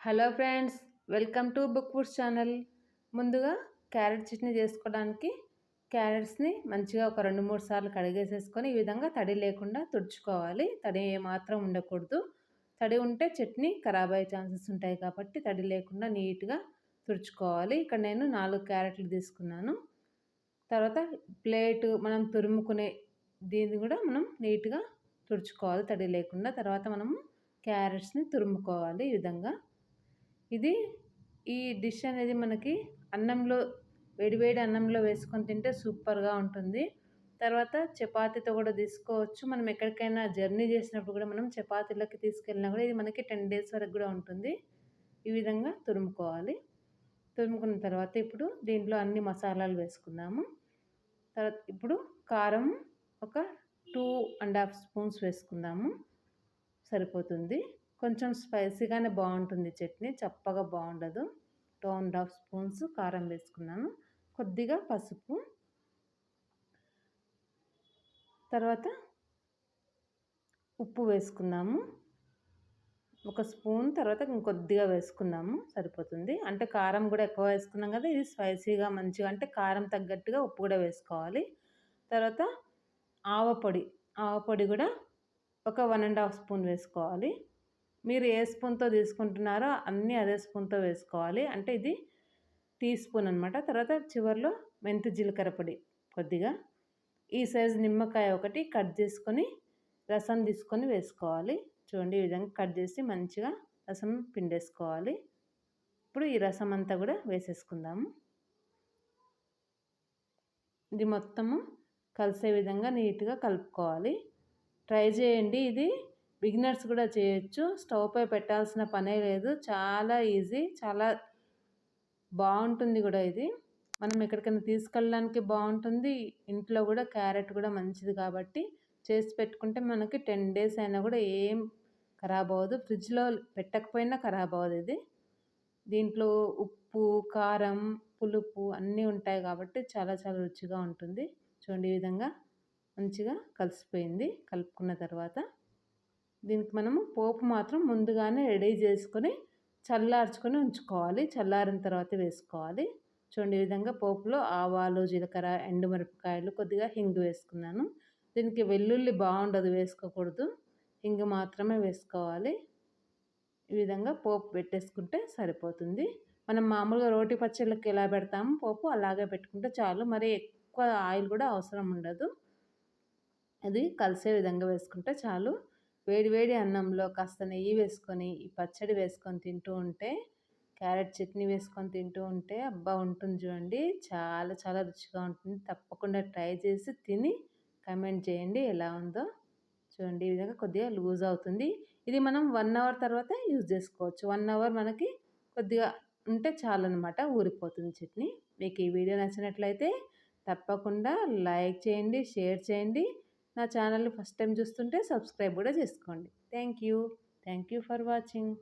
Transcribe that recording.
Hello friends welcome to book foods channel. ముందుగా carrot chutney చేసుకోవడానికి క్యారెట్స్ని మంచిగా ఒక రెండు మూడు సార్లు కడిగేసేసుకొని ఈ విధంగా తడి లేకుండా తుడుచుకోవాలి. తడి ఏమాత్రం ఉండకూడదు. తడి ఉంటే చట్నీ ఖరాబ్ అయ్యే ఛాన్సెస్ ఉంటాయి కాబట్టి తడి లేకుండా నీట్గా తుడుచుకోవాలి. ఇక్కడ నేను నాలుగు క్యారెట్లు తీసుకున్నాను. తర్వాత ప్లేటు మనం తురుముకునే దీన్ని కూడా మనం నీట్గా తుడుచుకోవాలి. తడి లేకుండా తర్వాత మనము క్యారెట్స్ని తురుముకోవాలి ఈ విధంగా. ఇది ఈ డిష్ అనేది మనకి అన్నంలో వేడివేడి అన్నంలో వేసుకొని తింటే సూపర్గా ఉంటుంది. తర్వాత చపాతీతో కూడా తీసుకోవచ్చు. మనం ఎక్కడికైనా జర్నీ చేసినప్పుడు కూడా మనం చపాతీలోకి తీసుకెళ్ళినా కూడా ఇది మనకి టెన్ డేస్ వరకు కూడా ఉంటుంది. ఈ విధంగా తురుముకోవాలి. తురుముకున్న తర్వాత ఇప్పుడు దీంట్లో అన్ని మసాలాలు వేసుకుందాము. తర్వాత ఇప్పుడు కారం ఒక టూ అండ్ హాఫ్ స్పూన్స్ వేసుకుందాము. సరిపోతుంది. కొంచెం స్పైసీగానే బాగుంటుంది చట్నీ చప్పగా బాగుండదు. టూ అండ్ హాఫ్ స్పూన్స్ కారం వేసుకున్నాను. కొద్దిగా పసుపు. తర్వాత ఉప్పు వేసుకున్నాము. ఒక స్పూన్ తర్వాత ఇంకొద్దిగా వేసుకున్నాము. సరిపోతుంది. అంటే కారం కూడా ఎక్కువ వేసుకున్నాం కదా ఇది స్పైసీగా మంచిగా అంటే కారం తగ్గట్టుగా ఉప్పు కూడా వేసుకోవాలి. తర్వాత ఆవపొడి ఆవపొడి కూడా ఒక వన్ అండ్ హాఫ్ స్పూన్ వేసుకోవాలి. మీరు ఏ స్పూన్తో తీసుకుంటున్నారో అన్నీ అదే స్పూన్తో వేసుకోవాలి. అంటే ఇది టీ స్పూన్ అనమాట తర్వాత చివరిలో మెంతి జీలకర్ర పొడి కొద్దిగా. ఈ సైజు నిమ్మకాయ ఒకటి కట్ చేసుకొని రసం తీసుకొని వేసుకోవాలి. చూడండి ఈ విధంగా కట్ చేసి మంచిగా రసం పిండేసుకోవాలి. ఇప్పుడు ఈ రసం అంతా కూడా వేసేసుకుందాము. ఇది మొత్తము కలిసే విధంగా నీట్గా కలుపుకోవాలి. ట్రై చేయండి. ఇది బిగినర్స్ కూడా చేయొచ్చు. స్టవ్ పై పెట్టాల్సిన పనే లేదు. చాలా ఈజీ చాలా బాగుంటుంది కూడా ఇది. మనం ఎక్కడికైనా తీసుకెళ్ళడానికి బాగుంటుంది. ఇంట్లో కూడా క్యారెట్ కూడా మంచిది కాబట్టి చేసి పెట్టుకుంటే మనకి టెన్ డేస్ అయినా కూడా ఏం ఖరాబ్ అవ్వదు. ఫ్రిడ్జ్లో పెట్టకపోయినా ఖరాబ్ అవ్వదు ఇది. దీంట్లో ఉప్పు కారం పులుపు అన్నీ ఉంటాయి కాబట్టి చాలా చాలా రుచిగా ఉంటుంది. చూడండి ఈ విధంగా మంచిగా కలిసిపోయింది. కలుపుకున్న తర్వాత దీనికి మనము పోపు మాత్రం ముందుగానే రెడీ చేసుకొని చల్లార్చుకొని ఉంచుకోవాలి. చల్లారిన తర్వాత వేసుకోవాలి. చూడండి ఈ విధంగా పోపులో ఆవాలు జీలకర్ర ఎండుమిరపకాయలు కొద్దిగా హింగు వేసుకున్నాను. దీనికి వెల్లుల్లి బాగుండదు వేసుకోకూడదు. హింగు మాత్రమే వేసుకోవాలి. ఈ విధంగా పోపు పెట్టేసుకుంటే సరిపోతుంది. మనం మామూలుగా రోటి పచ్చళ్ళకి ఎలా పెడతాము పోపు అలాగే పెట్టుకుంటే చాలు. మరి ఎక్కువ ఆయిల్ కూడా అవసరం ఉండదు. అది కలిసే విధంగా వేసుకుంటే చాలు. వేడి వేడి అన్నంలో కాస్త నెయ్యి వేసుకొని ఈ పచ్చడి వేసుకొని తింటూ ఉంటే క్యారెట్ చట్నీ వేసుకొని తింటూ ఉంటే అబ్బా! ఉంటుంది చూడండి. చాలా చాలా రుచిగా ఉంటుంది. తప్పకుండా ట్రై చేసి తిని కమెంట్ చేయండి ఎలా ఉందో. చూడండి ఈ విధంగా కొద్దిగా లూజ్ అవుతుంది. ఇది మనం వన్ అవర్ తర్వాత యూజ్ చేసుకోవచ్చు. వన్ అవర్ మనకి కొద్దిగా ఉంటే చాలన్నమాట ఊరిపోతుంది చట్నీ. మీకు ఈ వీడియో నచ్చినట్లయితే తప్పకుండా లైక్ చేయండి షేర్ చేయండి. నా ఛానల్ని ఫస్ట్ టైం చూస్తుంటే సబ్స్క్రైబ్ కూడా చేసుకోండి. Thank you. Thank you for watching.